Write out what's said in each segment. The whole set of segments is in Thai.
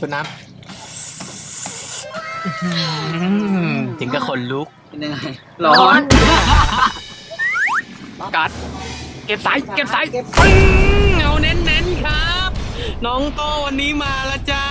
ชนน้ำอื้อหือถึงกับคนลุก เป็นยังไง ร้อน กัด เก็บสาย เก็บสายเก็บปึ้งเอาเน้นๆครับ น้องโตวันนี้มาแล้วจ้า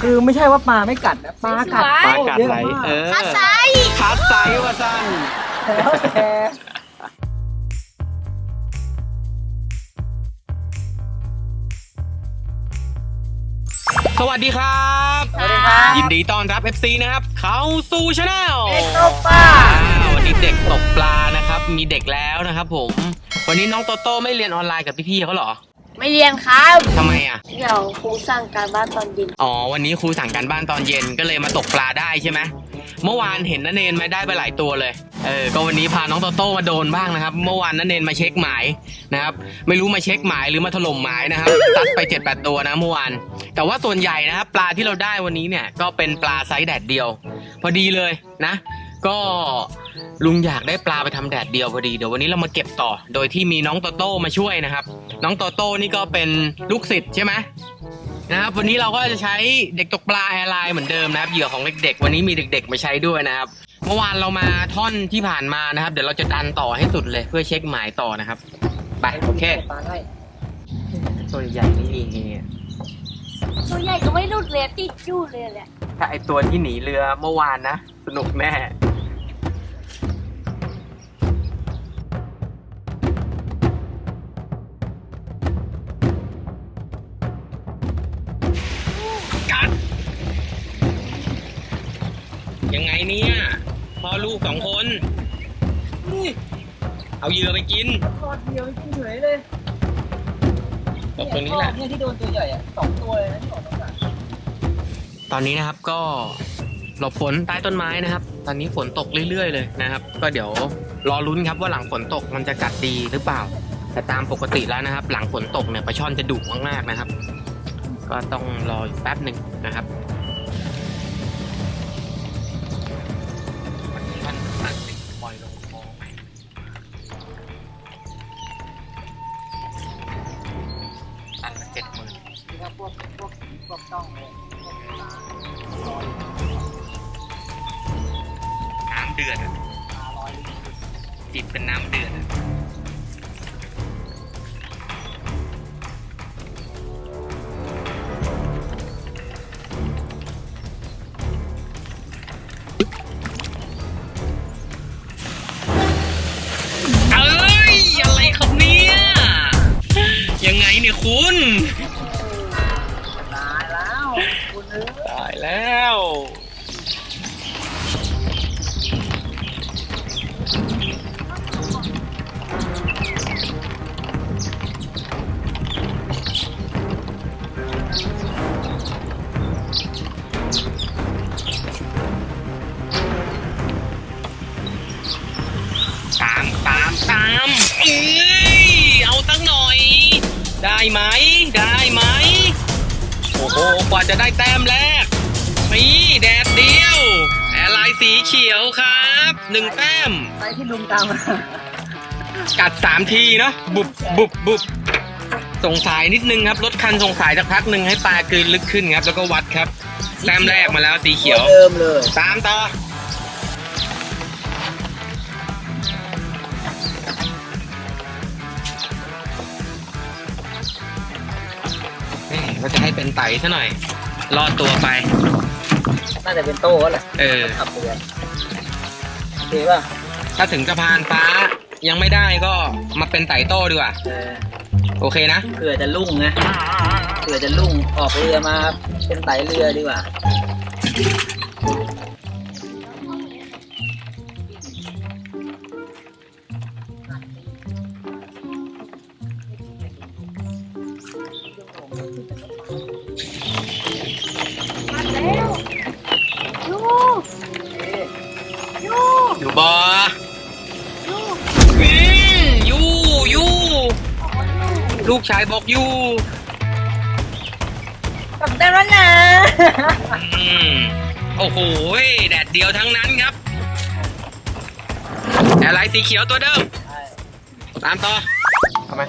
คือไม่ใช่ว่าปลาไม่กัดนะปลากัดปลากัดไหลเออคัดไซส์คัดไซส์ว่าสั้นแล้วแต่ สวัสดีครับ สวัสดีครับ ยินดีต้อนรับ FC นะครับ เข้าสู่ช anel เด็กตกปลาวันนี้เด็กตกปลานะครับ มีเด็กแล้วนะครับผม วันนี้น้องโตโต้ไม่เรียนออนไลน์กับพี่ๆเขาเหรอ ไม่เรียนครับทำไมอะ เดี๋ยวครูสั่งการบ้านตอนเย็น อ๋อ วันนี้ครูสั่งการบ้านตอนเย็นก็เลยมาตกปลาได้ใช่ไหมเมื่อวานเห็นนันเนนมาได้ไปหลายตัวเลย เออก็วันนี้พาน้องโตโต้มาโดนบ้างนะครับ เมื่อวานนั้นเนนมาเช็คหมายนะครับ ไม่รู้มาเช็คหมายหรือมาถล่มหมายนะครับซัดไป7จ็ดแปดตัวนะเมื่อวานแต่ว่าส่วนใหญ่นะครับปลาที่เราได้วันนี้เนี่ยก็เป็นปลาไซส์แดดเดียว พอดีเลยนะ ก็ลุงอยากได้ปลาไปทำแดดเดียวพอดีเดี๋ยววันนี้เรามาเก็บต่อ โดยที่มีน้องโตโต้มาช่วยนะครับ น้องโตโต้นี่ก็เป็นลูกศิษย์ใช่ไหมนะครับวันนี้เราก็จะใช้เด็กตกปลาแอร์ไลน์เหมือนเดิมนะครับเหยื่อของเด็กๆ วันนี้มีเด็ก ๆ มาใช้ด้วยนะครับ เมื่อวานเรามาท่อนที่ผ่านมานะครับ เดี๋ยวเราจะดันต่อให้สุดเลย เพื่อเช็คหมายต่อนะครับ ไปโอเคปลาได้ตัวใหญ่นี่นี่ตัวใหญ่ก็ไม่รุดเลยติดอยู่เลยแหละถ้าไอตัวที่หนีเรือเมื่อวานนะสนุกแน่ เอาเหยื่อไปกินทอดเดียวกินเฉยเลยตกตรงนี้แหละ เนี่ยที่โดนตัวใหญ่อะสองตัวเลยนะที่ออกมากัดตอนนี้นะครับก็หลบฝนใต้ต้นไม้นะครับ ตอนนี้ฝนตกเรื่อยๆเลยนะครับ ก็เดี๋ยวรอลุ้นครับว่าหลังฝนตกมันจะกัดดีหรือเปล่า แต่ตามปกติแล้วนะครับ หลังฝนตกเนี่ยปลาช่อนจะดุมากๆนะครับ ก็ต้องรออยู่แป๊บหนึ่งนะครับวันนี้วันตัดสินปล่อยลงคลองไป พวกพวกต้องเลยพวกปลาลอยน้ำเดือดอะปลาลอยจิบเป็นน้ำเดือดอะเอ้ย อะไรครับเนี่ย ยังไงเนี่ยคุณ จะได้แต้มแรกนี่แดดเดียวแอร์ไลน์สีเขียวครับหนึ่งแต้ม ไปที่ลุงตามมากัดสามทีเนาะบุบบุบบุบสงสัยนิดนึงครับรถคันสงสัยสักพักหนึ่งให้ปลากลืนลึกขึ้นครับ แล้วก็วัดครับ แต้มแรกมาแล้วสีเขียว เดิมเลย ตามต่อ ก็จะให้เป็นไตซะหน่อย รอดตัวไป น่าจะเป็นโต้ก็แหละเออ ขับเรือโอเคป่ะถ้าถึงสะพานฟ้ายังไม่ได้ก็มาเป็นไต่โต้ดีกว่า เออโอเคนะ เผื่อจะลุ่งนะเผื่อจะลุ่งออกเรือมาเป็นไตเรือดีกว่ามา อกยูกลับได้แล้วนะ อืมโอ้โหแดดเดียวทั้งนั้นครับแอร์ไลน์สีเขียวตัวเดิม ตามต่อ ทำไม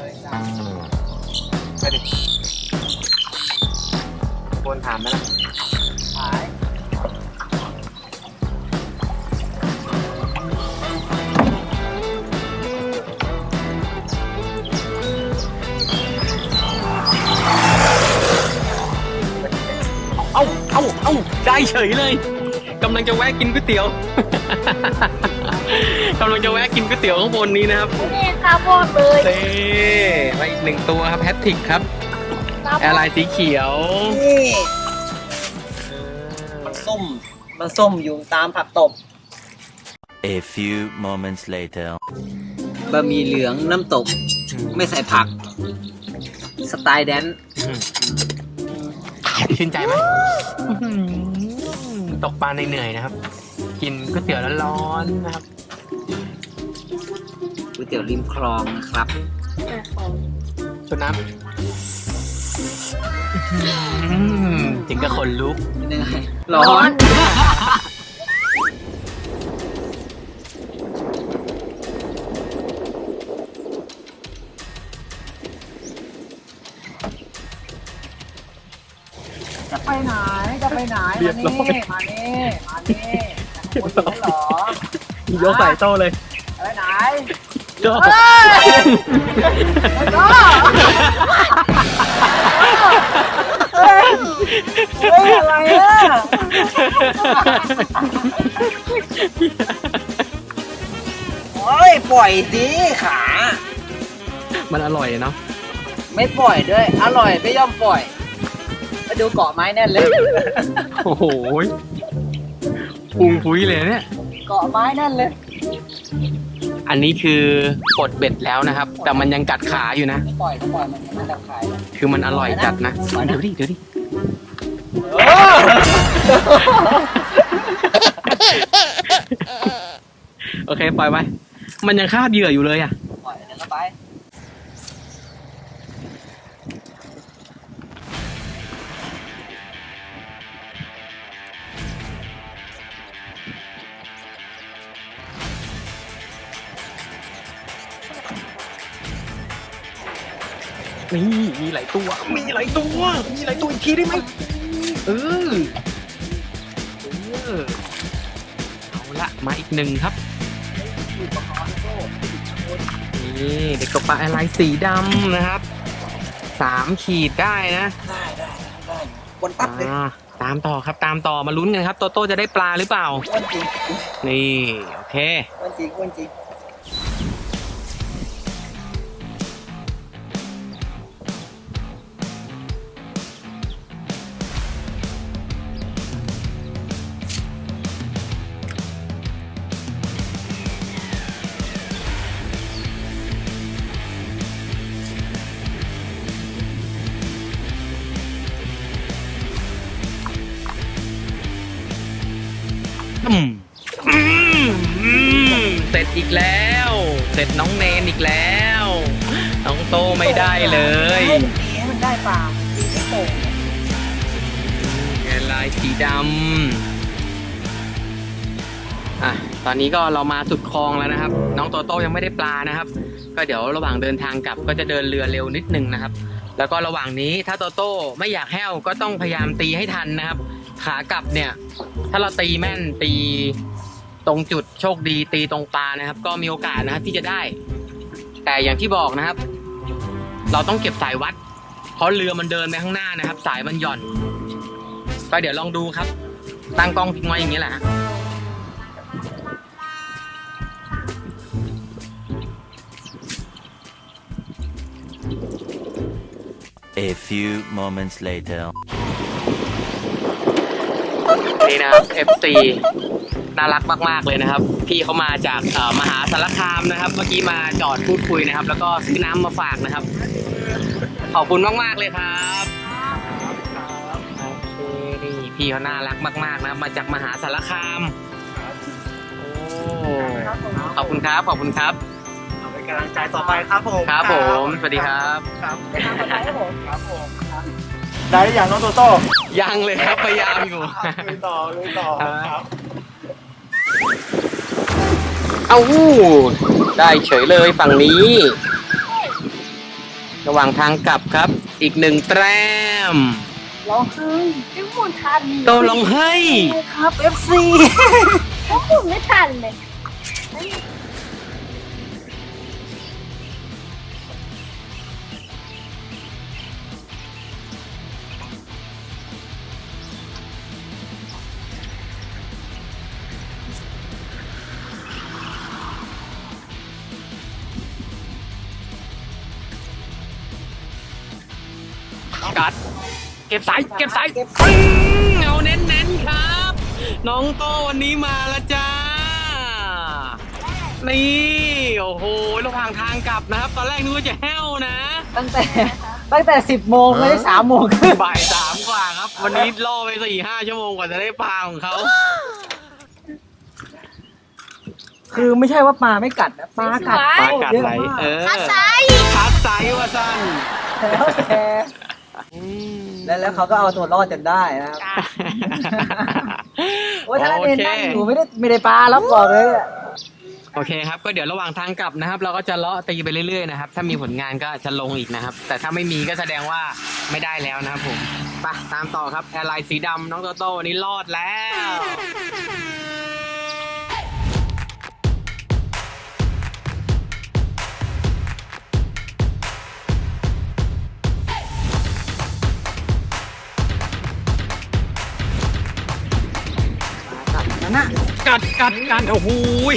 ดิคนถามไหมล่ะ อ้าเอ้าได้เฉยเลยกำลังจะแวะกินก๋วยเตี๋ยว กำลังจะแวะกินก๋วยเตี๋ยวข้างบนนี้นะครับนี่คาร์บอนเลยเต้ไปอีกหนึ่งตัวครับแพทริกครับคาร์บแออนร์ไลน์สีเขียวนี่มันส้มมันส้มอยู่ตามผักตบ A few moments later. บะหมี่เหลืองน้ำตก ไม่ใส่ผัก สไตล์แดนซ์ ชื่นใจไหมอื้อหือตกปลาในเหนื่อยๆนะครับ กินก๋วยเตี๋ยวร้อนๆนะครับ ก๋วยเตี๋ยวริมคลองนะครับชนน้ำอื้อหือถึงกับคนลุก เหนื่อยร้อน เรีมายบร้นี่อย มานี่มานี่จะคุยกันเหรอยกใส่โต้เลยไปไหนโต้เฮ้ยไปก็เฮ้ยเฮ้ยอะไรอะโอ้ยปล่อยสิขา มันอร่อยเนาะ ไม่ปล่อยด้วย อร่อยไม่ยอมปล่อยมา ดูเกาะไม้แน่นเลย โอ้โหพุงพุ้ยเลยเนี่ย เกาะไม้แน่นเลย อันนี้คือกดเบ็ดแล้วนะครับ แต่มันยังกัดขาอยู่นะไม่ปล่อยก็ปล่อยมันมันจะขาย คือมันอร่อยจัดนะ เดี๋ยวดิ เดี๋ยวดิ โอเค ปล่อยไป มันยังคาบเหยื่ออยู่เลยอะ ปล่อยเดี๋ยวก็ไป นี่มีหลายตัว มีหลายตัว มีหลายตัวอีกทีได้ไหมเออเออเอาละมาอีกหนึ่งครับนี่เด็กกระปะอะไรสีดำนะครับสามขีดได้นะได้ได้ได้บนปั๊บเลยอ่าตามต่อครับตามต่อมาลุ้นกันครับโตโต้จะได้ปลาหรือเปล่าอ้วนจริงนี่โอเคอ้วนจริงอ้วนจริง เสร็จอีกแล้ว เสร็จน้องเนนอีกแล้ว น้องโตไม่ได้เลยให้มันตีให้มันได้ปลาตีไม่โตลายสีดำอะตอนนี้ก็เรามาสุดคลองแล้วนะครับ น้องโตโต้ยังไม่ได้ปลานะครับ ก็เดี๋ยวระหว่างเดินทางกลับก็จะเดินเรือเร็วนิดนึงนะครับ แล้วก็ระหว่างนี้ถ้าโตโต้ไม่อยากแห้วก็ต้องพยายามตีให้ทันนะครับ ขากลับเนี่ย ถ้าเราตีแม่นตี ตรงจุดโชคดีตีตรงปลานะครับ ก็มีโอกาสนะครับที่จะได้ แต่อย่างที่บอกนะครับ เราต้องเก็บสายวัด เพราะเรือมันเดินไปข้างหน้านะครับ สายมันหย่อน ก็เดี๋ยวลองดูครับ ตั้งกล้องทิ้งไว้อย่างนี้แหละฮะ A few moments later. นี่นะครับ FC น่ารักมาก ๆ เลยนะครับ พี่เขามาจากเอ่อมหาสารคามนะครับ เมื่อกี้มาจอดพูดคุยนะครับ แล้วก็ซื้อน้ำมาฝากนะครับ ขอบคุณมาก ๆ เลยครับโอเคนี่พี่เขาน่ารักมากๆนะครับมาจากมหาสารคามโอ้ขอบคุณครับขอบคุณครับเอาเป็นกำลังใจต่อไปครับผมครับผมสวัสดีครับครับครับผมครับผมได้หรือยังน้องโตโต้ยังเลยครับพยายามอยู่ลุยต่อลุยต่อครับ เอ้าได้เฉยเลยฝั่งนี้ ระหว่างทางกลับครับ อีกหนึ่งแต้มร้องไห้ยังหมุนทันโตลงให้ยครับ FC ยังหมุนไม่ทันเลย กัดเก็บสายเก็บสายเก็บปึ้งเอาเน้นๆครับ น้องโตวันนี้มาแล้วจ้า นี่โอ้โหระหว่างทางกลับนะครับ ตอนแรกนึกว่าจะแห้วนะ ตั้งแต่ตั้งแต่10โมงไม่ได้3โมงครึ่งบ่ายสามกว่าครับ วันนี้ล่อไปสี่ห้าชั่วโมงกว่าจะได้ปลาของเขา คือไม่ใช่ว่าปลาไม่กัดนะปลากัดปลากัดไหลเยอะมากเออคัดไซคัดไซส์ว่าสั้นแล้วแต่ แล้วแล้วเขาก็เอาตัวรอดจนได้นะครับโอ้ยถ้านันเองนั่งอยู่ไม่ได้ไม่ได้ปลาแล้วบอกเลยอะโอเคครับก็เดี๋ยวระหว่างทางกลับนะครับ เราก็จะเลาะตีไปเรื่อยๆนะครับถ้ามีผลงานก็จะลงอีกนะครับ แต่ถ้าไม่มีก็แสดงว่าไม่ได้แล้วนะครับผมไปตามต่อครับแอร์ไลน์สีดำน้องโตโต้วันนี้รอดแล้ว นั่นน่ะกัดกัดกัดโอ้โหย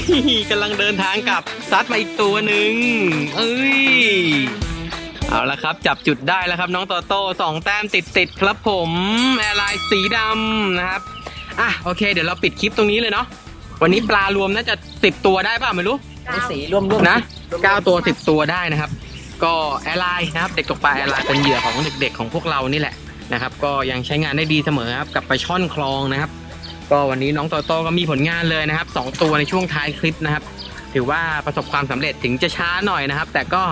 กำลังเดินทางกลับซัดมาอีกตัวหนึ่งเอ้ยเอาละครับ จับจุดได้แล้วครับ น้องโตโต้สองแต้มติดติดๆครับผมแอร์ไลน์สีดำนะครับอะโอเค เดี๋ยวเราปิดคลิปตรงนี้เลยเนาะวันนี้ปลารวมน่าจะสิบตัวได้ป่ะไม่รู้ไอ้สีร่วมร่วมนะเก้าตัวสิบตัวได้นะครับ ก็แอร์ไลน์นะครับ เด็กตกปลาแอร์ไลน์เป็นเหยื่อของเด็กๆของพวกเรานี่แหละนะครับ ก็ยังใช้งานได้ดีเสมอครับกับปลาช่อนคลองนะครับ ก็วันนี้น้องโตโต้ก็มีผลงานเลยนะครับสองตัวในช่วงท้ายคลิปนะครับ ถือว่าประสบความสำเร็จถึงจะช้าหน่อยนะครับ แต่ก็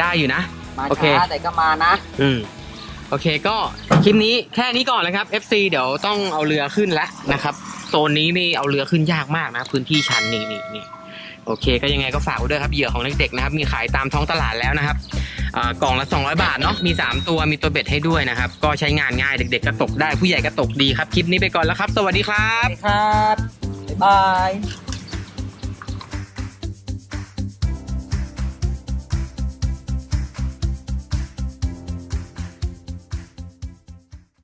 ได้อยู่นะ มาโอเค ช้าแต่ก็มานะ อืมโอเคก็คลิปนี้แค่นี้ก่อนนะครับ FC เดี๋ยวต้องเอาเรือขึ้นแล้วนะครับโซนนี้นี่เอาเรือขึ้นยากมากนะ พื้นที่ชันนี่นี่นี่โอเค ก็ยังไงก็ฝากไว้ด้วยครับเหยื่อของเด็กๆนะครับ มีขายตามท้องตลาดแล้วนะครับอ่า กล่องละ 200 บาทเนาะมี 3 ตัวมีตัวเบ็ดให้ด้วยนะครับ ก็ใช้งานง่ายเด็ก ๆ ก็ตกได้ผู้ใหญ่ก็ตกดีครับ คลิปนี้ไปก่อนแล้วครับ สวัสดีครับ ครับ บ๊ายบาย